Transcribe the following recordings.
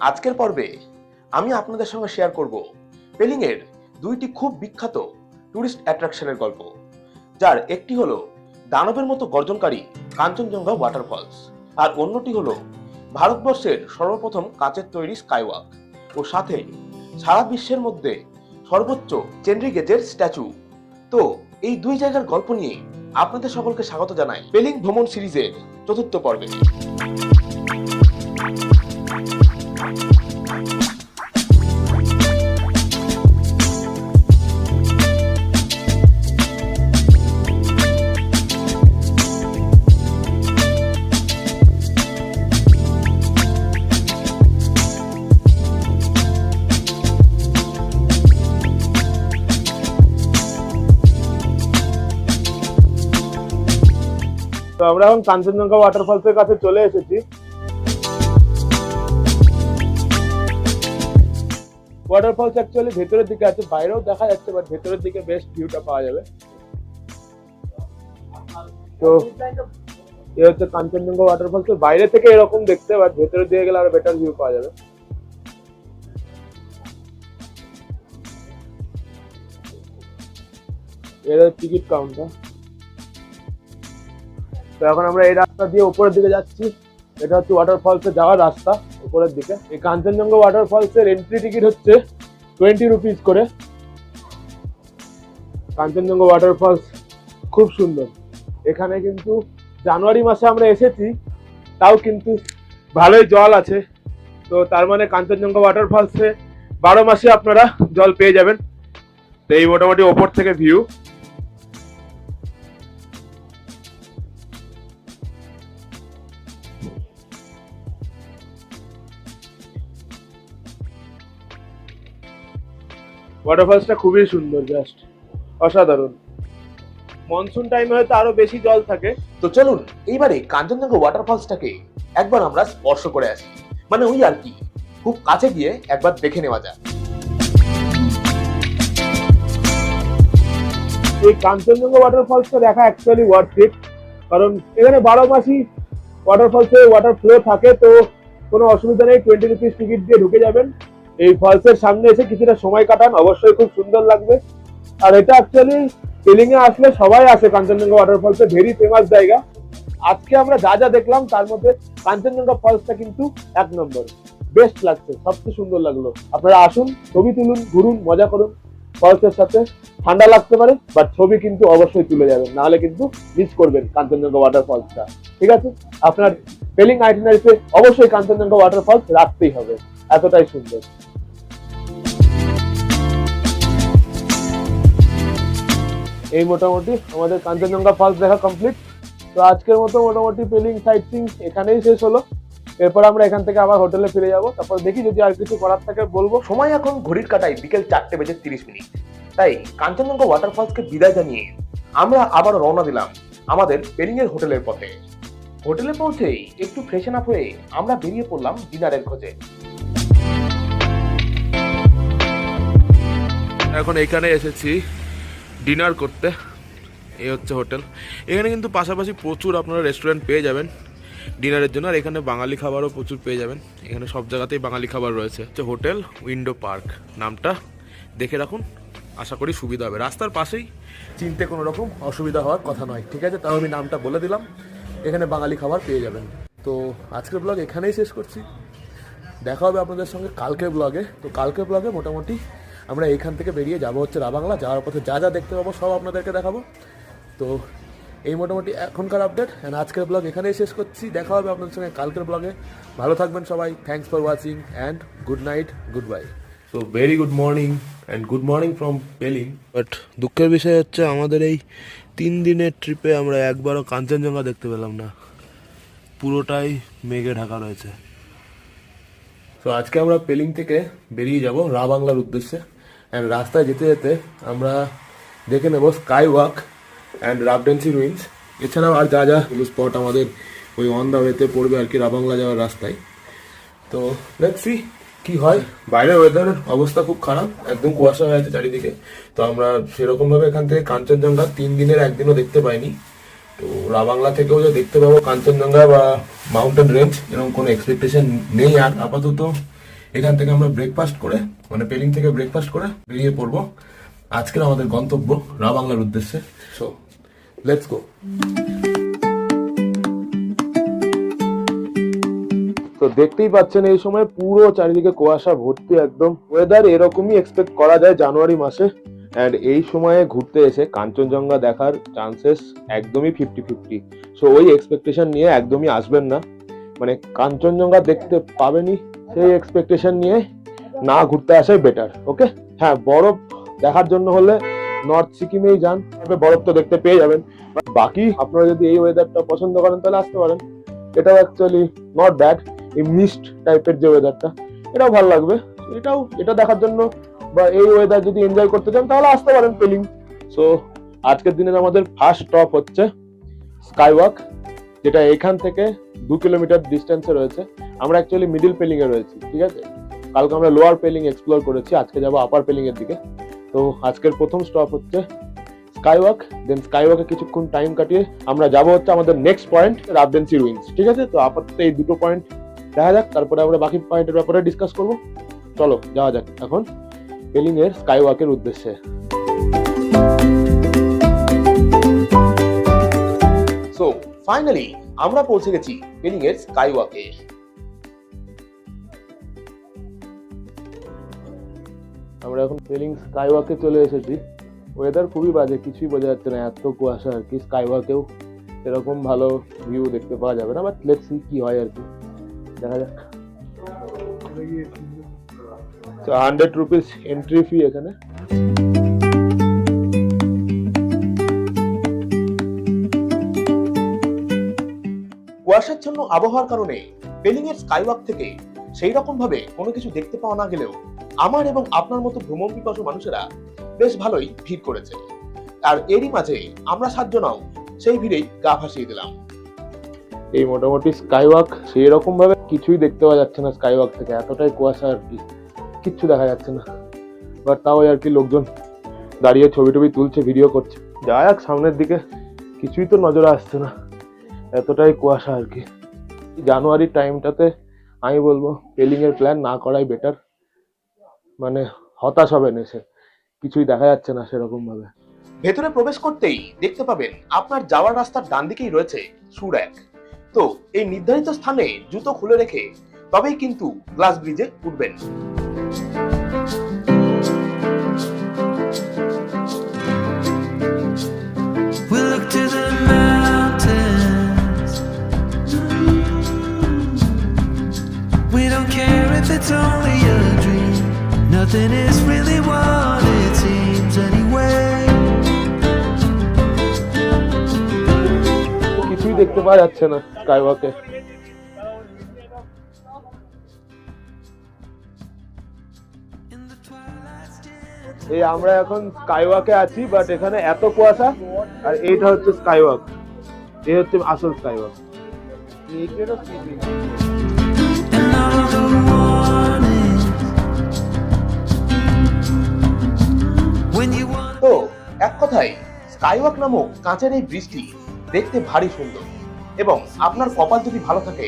আজকের পর্বে আমি আপনাদের সঙ্গে শেয়ার করব পেলিং এর দুইটি খুব বিখ্যাত টুরিস্ট অ্যাট্রাকশনের গল্প, যার একটি হলো দানবের মতো গর্জনকারী কাঞ্চনজঙ্ঘা ওয়াটারফলস আর অন্যটি হলো ভারতবর্ষের সর্বপ্রথম কাচের তৈরি স্কাইওয়াক ও সাথে সারা বিশ্বের মধ্যে সর্বোচ্চ চেনরি গেটের স্ট্যাচু তো এই দুই জায়গার গল্প নিয়ে আপনাদের সকলকে স্বাগত জানাই পেলিং ভ্রমণ সিরিজের চতুর্থ পর্বে। আমরা এখন কাঞ্চনজঙ্ঘা ওয়াটারফলসের কাছে চলে এসেছি। ওয়াটারফলস অ্যাকচুয়ালি ভেতরের দিকে আছে, বাইরেও দেখা যাচ্ছে বাট ভেতরের দিকে বেস্ট ভিউটা পাওয়া যাবে। তো এ হচ্ছে কাঞ্চনজঙ্ঘা ওয়াটারফলস বাইরে থেকে এরকম দেখতে বাট ভেতরে দিয়ে গেলে আরও বেটার ভিউ পাওয়া যাবে। এর টিকিট কাউন্টার তো এখন আমরা এই রাস্তা দিয়ে উপরের দিকে যাচ্ছি। এটা হচ্ছে ওয়াটারফলস এ যাওয়ার রাস্তা, উপরের দিকে। এই কাঞ্চনজঙ্ঘা ওয়াটারফলস এর এন্ট্রি টিকিট হচ্ছে টোয়েন্টি রুপিস করে। কাঞ্চনজঙ্ঘা ওয়াটারফলস খুব সুন্দর। এখানে কিন্তু জানুয়ারি মাসে আমরা এসেছি, তাও কিন্তু ভালোই জল আছে। তো তার মানে কাঞ্চনজঙ্ঘা ওয়াটারফলসে বারো মাসে আপনারা জল পেয়ে যাবেন। তো এই মোটামুটি ওপর থেকে ভিউ ওয়াটারফলসটা খুবই সুন্দর জাস্ট অসাধারণ। মনসুন টাইমে হয়তো আরও বেশি জল থাকে। তো চলুন এইবারে কাঞ্চনজঙ্ঘা ওয়াটারফলসটাকে একবার আমরা স্পর্শ করে আসি। মানে ওই আর কি খুব কাছে গিয়ে একবার দেখে নেওয়া যায় এই কাঞ্চনজঙ্ঘা ওয়াটারফলসটা দেখা অ্যাকচুয়ালি ওয়ার্থ ইট কারণ এখানে বারো মাসই ওয়াটারফলসে ওয়াটার ফ্লো থাকে তো কোনো অসুবিধা নেই টোয়েন্টি রুপিস টিকিট দিয়ে ঢুকে যাবেন। এই ফলসের সামনে এসে কিছুটা সময় কাটান, অবশ্যই খুব সুন্দর লাগবে। আর এটা অ্যাকচুয়ালি এ আসলে সবাই আসে কাঞ্চনজঙ্ঘা ওয়াটারফলসে ভেরি ফেমাস জায়গা। আজকে আমরা যা যা দেখলাম, তার মধ্যে কাঞ্চনজঙ্ঘা ফলসটা কিন্তু এক নম্বর। বেস্ট লাগছে, সবচেয়ে সুন্দর লাগল। আপনারা আসুন, ছবি তুলুন, ঘুরুন, মজা করুন। ফলসের সাথে ঠান্ডা লাগতে পারে বাট ছবি কিন্তু অবশ্যই তুলে যাবেন, নাহলে কিন্তু মিস করবেন কাঞ্চনজঙ্ঘা ওয়াটার ওয়াটারফলসটা ঠিক আছে? আপনার পেলিং আইটিনারিতে অবশ্যই কাঞ্চনজঙ্ঘা ওয়াটারফলস রাখতেই হবে। এতটাই সুন্দর। এই মোটামুটি আমাদের কাঞ্চনজঙ্ঘা ফলস দেখা কমপ্লিট তো আজকের মতো মোটামুটি পেলিং সাইট সিং এখানেই শেষ হলো। এরপর আমরা এখান থেকে আবার হোটেলে ফিরে যাব। তারপর দেখি যদি আর কিছু করার থাকে বলব। সময় এখন ঘড়ির কাটায় বিকেল চারটে বেজে তিরিশ মিনিট। তাই কাঞ্চনজঙ্ঘা ওয়াটারফলসকে বিদায় জানিয়ে আমরা আবার রওনা দিলাম আমাদের পেলিং এর হোটেলের পথে। হোটেলে পৌঁছেই একটু ফ্রেশন আপ হয়ে আমরা বেরিয়ে পড়লাম ডিনারের খোঁজে। এখন এখানে এসেছি ডিনার করতে। এই হচ্ছে হোটেল। এখানে কিন্তু পাশাপাশি প্রচুর আপনারা রেস্টুরেন্ট পেয়ে যাবেন ডিনারের জন্য। আর এখানে বাঙালি খাবারও প্রচুর পেয়ে যাবেন। এখানে সব জায়গাতেই বাঙালি খাবার রয়েছে। হচ্ছে হোটেল উইন্ডো পার্ক নামটা দেখে রাখুন। আশা করি সুবিধা হবে। রাস্তার পাশেই চিনতে কোনো রকম অসুবিধা হওয়ার কথা নয়। ঠিক আছে? তাও আমি নামটা বলে দিলাম। এখানে বাঙালি খাবার পেয়ে যাবেন। তো আজকের ব্লগ এখানেই শেষ করছি। দেখা হবে আপনাদের সঙ্গে কালকের ব্লগে তো কালকের ব্লগে মোটামুটি আমরা এইখান থেকে বেরিয়ে যাব হচ্ছে রাবাংলা যাওয়ার পথে যা যা দেখতে পাবো সব আপনাদেরকে দেখাবো। তো এই মোটামুটি এখনকার আপডেট অ্যান্ড আজকের ব্লগ এখানেই শেষ করছি। দেখা হবে আপনাদের সঙ্গে কালকের ব্লগে ভালো থাকবেন সবাই। Thanks for watching and good night good bye so very good morning and good morning from Pelling but দুঃখের বিষয় হচ্ছে আমাদের এই তিন দিনের ট্রিপে আমরা একবারও কাঞ্চনজঙ্ঘা দেখতে পেলাম না। পুরোটাই মেঘে ঢাকা রয়েছে। তো আজকে আমরা পেলিং থেকে বেরিয়ে যাব রা বাংলার উদ্দেশ্যে। অ্যান্ড রাস্তায় যেতে যেতে আমরা দেখে নেব sky walk and Rabdentse ruins এছাড়াও আর যা যা স্পট আমাদের ওই অন দ্য ওয়েতে পড়বে আর কি রাবাংলা যাওয়ার রাস্তায়। তো লেটস সি কি হয়। বাইরের ওয়েদারের অবস্থা খুব খারাপ, একদম কুয়াশা হয়ে আছে চারিদিকে। তো আমরা সেরকমভাবে এখান থেকে কাঞ্চনজঙ্ঘা তিন দিনের একদিনও দেখতে পাইনি। তো রাবাংলা থেকেও যে দেখতে পাবো কাঞ্চনজঙ্ঘা বা মাউন্টেন রেঞ্জ এরকম কোনো এক্সপেকটেশন নেই আর আপাতত এখান থেকে আমরা ব্রেকফাস্ট করে মানে পেলিং থেকে ব্রেকফাস্ট করে বেরিয়ে পড়ব। আজকের আমাদের গন্তব্য রা বাংলার উদ্দেশ্যে। সো লেটস গো তো দেখতেই পাচ্ছেন এই সময় পুরো চারিদিকে কুয়াশা ভর্তি একদম। ওয়েদার এরকমই এক্সপেক্ট করা যায় জানুয়ারি মাসে। অ্যান্ড এই সময়ে ঘুরতে এসে কাঞ্চনজঙ্ঘা দেখার চান্সেস একদমই ফিফটি ফিফটি সো ওই এক্সপেকটেশন নিয়ে একদমই আসবেন না। মানে কাঞ্চনজঙ্ঘা দেখতে পাবেনই সেই এক্সপেকটেশন নিয়ে। না ঘুরতে আসাই বেটার ওকে হ্যাঁ বরফ দেখার জন্য হলে নর্থ সিকিমেই যান তবে বরফ তো দেখতে পেয়ে যাবেন। বাকি আপনারা যদি এই ওয়েদারটা পছন্দ করেন, তাহলে আসতে পারেন। এটাও অ্যাকচুয়ালি নট ব্যাড এই মিস্ট টাইপের যে ওয়েদারটা এটাও ভালো লাগবে। এটাও, এটা দেখার জন্য বা এই ওয়েদার যদি এনজয় করতে চান, তাহলে আসতে পারেন পেলিং। সো আজকের দিনের আমাদের ফার্স্ট স্টপ হচ্ছে স্কাই ওয়াক যেটা এখান থেকে দু কিলোমিটার ডিস্টেন্সে রয়েছে। আমরা অ্যাকচুয়ালি মিডিল পেলিংয়ে রয়েছি, ঠিক আছে? কালকে আমরা লোয়ার পেলিং এক্সপ্লোর করেছি, আজকে যাব আপার পেলিং এর দিকে। তো আজকের প্রথম স্টপ হচ্ছে স্কাই ওয়াক দেন স্কাই ওয়াকে কিছুক্ষণ টাইম কাটিয়ে আমরা যাব হচ্ছে আমাদের নেক্সট পয়েন্ট রাবডেন্সি রুইন্স ঠিক আছে? তো আপাতত এই দুটো পয়েন্ট দেখা যাক, তারপরে আমরা বাকি পয়েন্টের ব্যাপারে ডিসকাস করব। চলো, যাওয়া যাক এখন পেলিং এর স্কাই ওয়াকের উদ্দেশ্যে। সো ফাইনালি আমরা পৌঁছে গেছি পেলিং এর স্কাই আমরা এখন পেলিং স্কাইওয়াকে চলে এসেছি। ওয়েদার খুবই বাজে, কিছুই বোঝা যাচ্ছে না, এত কুয়াশা আর কি। স্কাই ওয়াকেও সেরকম ভালো ভিউ দেখতে পাওয়া যাবে না বাট লেটস সি কি হয় আর কি। দেখা যাক। তো হান্ড্রেড রুপিস এন্ট্রি ফি এখানে। কুয়াশাচ্ছন্ন আবহাওয়ার কারণে পেলিং এর স্কাইওয়াক থেকে সেই রকম ভাবে কোনো কিছু দেখতে পাওয়া না গেলেও আমার এবং আপনার মতো ভ্রমণ পিপাসু মানুষেরা বেশ ভালোই ভিড় করেছে। আর এরই মাঝে আমরা সাতজনাও সেই ভিড়েই গা ভাসিয়ে দিলাম। এই মোটামুটি স্কাইওয়াক সেই রকম ভাবে কিছুই দেখতে পাওয়া যাচ্ছে না স্কাই ওয়াক থেকে। এতটাই কুয়াশা আর কি, কিচ্ছু দেখা যাচ্ছে না। বাট তাও আর কি লোকজন দাঁড়িয়ে ছবি টবি তুলছে ভিডিও করছে। যা যাক, সামনের দিকে কিছুই তো নজরে আসছে না। এতটাই কুয়াশা আর কি। জানুয়ারির টাইমটাতে আমি বলব পেলিং এর প্ল্যান না করাই বেটার মানে হতাশ হবেন এসে। কিছুই দেখা যাচ্ছে না সেরকম ভাবে ভেতরে প্রবেশ করতেই দেখতে পাবেন আপনার যাওয়ার রাস্তার ডান দিকেই রয়েছে এক। তো এই নির্ধারিত স্থানে জুতো খুলে রেখে তবেই কিন্তু গ্লাস ব্রিজে উঠবেন। Nothing is really what it seems anyway. কিছুই দেখতে পাওয়া যাচ্ছে না স্কাই ওয়াকে In the twilight still. এই আমরা এখন স্কাইওয়াকে আছি বাট এখানে এত কুয়াশা, আর এইটা হচ্ছে স্কাইওয়াক এই হচ্ছে আসল স্কাইওয়াক And স্কাইওয়াক নামক কাঁচের এই ব্রিজটি দেখতে ভারী সুন্দর এবং আপনার কপাল যদি ভালো থাকে,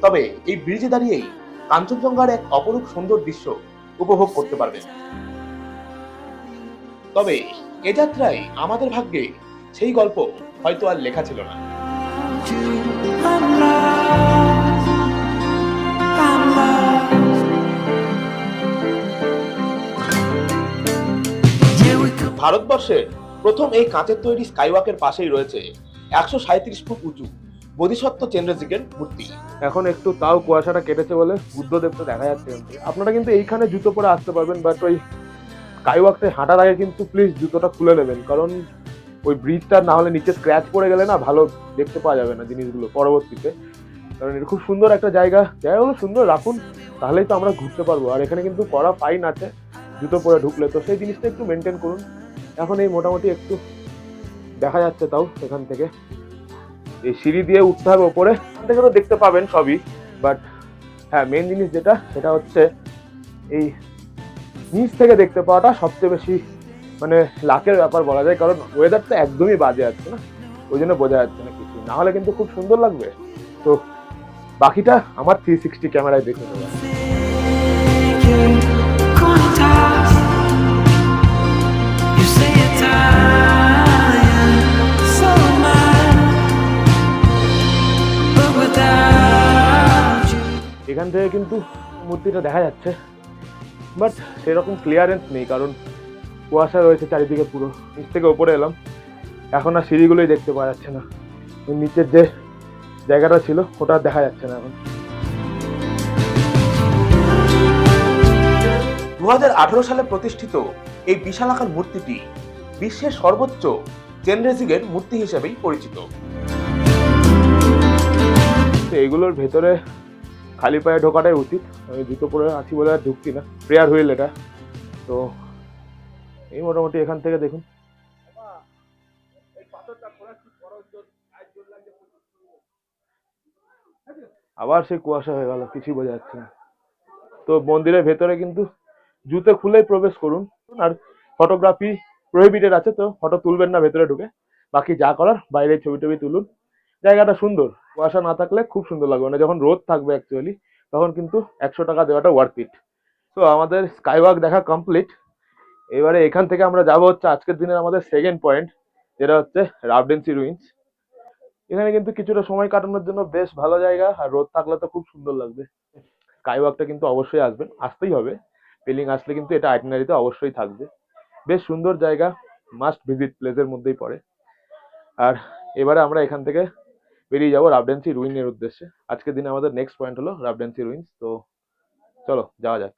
তবে এই ব্রিজে দাঁড়িয়েই কাঞ্চনজঙ্ঘার এক অপরূপ সুন্দর দৃশ্য উপভোগ করতে পারবেন তবে এ যাত্রায় আমাদের ভাগ্যে সেই গল্প হয়তো আর লেখা ছিল না. ভারতবর্ষের প্রথম এই কাঁচের তৈরি স্কাইওয়াকের পাশেই রয়েছে একশো সাঁত্রিশ ফুট উঁচু বোধিসত্ত্ব চেন্দ্রজিকের মূর্তি। এখন একটু তাও কুয়াশাটা কেটেছে বলে বুদ্ধদেবটা দেখা যাচ্ছে আপনারা কিন্তু এইখানে জুতো পরে আসতে পারবেন বাট ওই স্কাইওয়াকটায় হাঁটার আগে কিন্তু প্লিজ জুতোটা খুলে নেবেন, কারণ ওই ব্রিজটা না হলে নিচে স্ক্র্যাচ পড়ে গেলে না ভালো দেখতে পাওয়া যাবে না জিনিসগুলো পরবর্তীতে। কারণ এটা খুব সুন্দর একটা জায়গা, জায়গাগুলো সুন্দর রাখুন, তাহলেই তো আমরা ঘুরতে পারব। আর এখানে কিন্তু কড়া ফাইন আছে, জুতো পরে ঢুকলে। তো সেই জিনিসটা একটু মেনটেন করুন। এখন এই মোটামুটি একটু দেখা যাচ্ছে তাও এখান থেকে। এই সিঁড়ি দিয়ে উঠতে হবে ওপরে। থেকে তো দেখতে পাবেন সবই বাট হ্যাঁ মেন জিনিস যেটা, সেটা হচ্ছে এই নিচ থেকে দেখতে পাওয়াটা সবচেয়ে বেশি মানে লাকের ব্যাপার বলা যায়, কারণ ওয়েদারটা একদমই বাজে আছে না, ওই জন্য বোঝা যাচ্ছে না কিছু। না হলে কিন্তু খুব সুন্দর লাগবে। তো বাকিটা আমার থ্রি সিক্সটি ক্যামেরায় দেখে নেব। এখান থেকে কিন্তু মূর্তিটা দেখা যাচ্ছে। বাট সেরকম ক্লিয়ারেন্স নেই কারণ কুয়াশা রয়েছে চারিদিকে পুরো। নিচ থেকে ওপরে এলাম। এখন আর সিঁড়িগুলোই দেখতে পাওয়া যাচ্ছে না। নিচের যে জায়গাটা ছিল ওটা দেখা যাচ্ছে না এখন। দু হাজার আঠারো সালে প্রতিষ্ঠিত এই বিশালাকার মূর্তিটি বিশ্বের সর্বোচ্চ জেনরেজিগের মূর্তি হিসেবেই পরিচিত। এগুলোর ভেতরে খালি পায়ে ঢোকাটাই উচিত। আমি জুতো পরে আছি বলে আর ঢুকছি না। প্রেয়ার হুইল এটা। তো এই মোটামুটি এখান থেকে দেখুন। আবার সেই কুয়াশা হয়ে গেল, কিছুই বোঝা যাচ্ছে না। তো মন্দিরের ভেতরে কিন্তু জুতো খুলেই প্রবেশ করুন। আর ফটোগ্রাফি প্রহিবিটেড আছে, তো ফটো তুলবেন না ভেতরে ঢুকে। বাকি যা করার বাইরে ছবি টবি তুলুন। জায়গাটা সুন্দর। কুয়াশা না থাকলে খুব সুন্দর লাগবে। মানে যখন রোদ থাকবে অ্যাকচুয়ালি তখন কিন্তু একশো টাকা দেওয়াটা ওয়ার্থ ইট তো আমাদের স্কাইওয়াক দেখা কমপ্লিট এবারে এখান থেকে আমরা যাব হচ্ছে আজকের দিনের আমাদের সেকেন্ড পয়েন্ট যেটা হচ্ছে রাবডেন্সি রুইন্স এখানে কিন্তু কিছুটা সময় কাটানোর জন্য বেশ ভালো জায়গা, আর রোদ থাকলে তো খুব সুন্দর লাগবে। স্কাইওয়াকটা কিন্তু অবশ্যই আসবেন, আসতেই হবে। পেলিং আসলে কিন্তু এটা আইটিনারিতে অবশ্যই থাকবে। বেশ সুন্দর জায়গা মাস্ট ভিজিট প্লেসের মধ্যেই পড়ে। আর এবারে আমরা এখান থেকে বেরিয়ে যাব রাবডেন্সি রুইনের উদ্দেশ্যে। আজকের দিনে আমাদের নেক্সট পয়েন্ট হলো রাবডেন্সি রুইন তো চলো, যাওয়া যাক।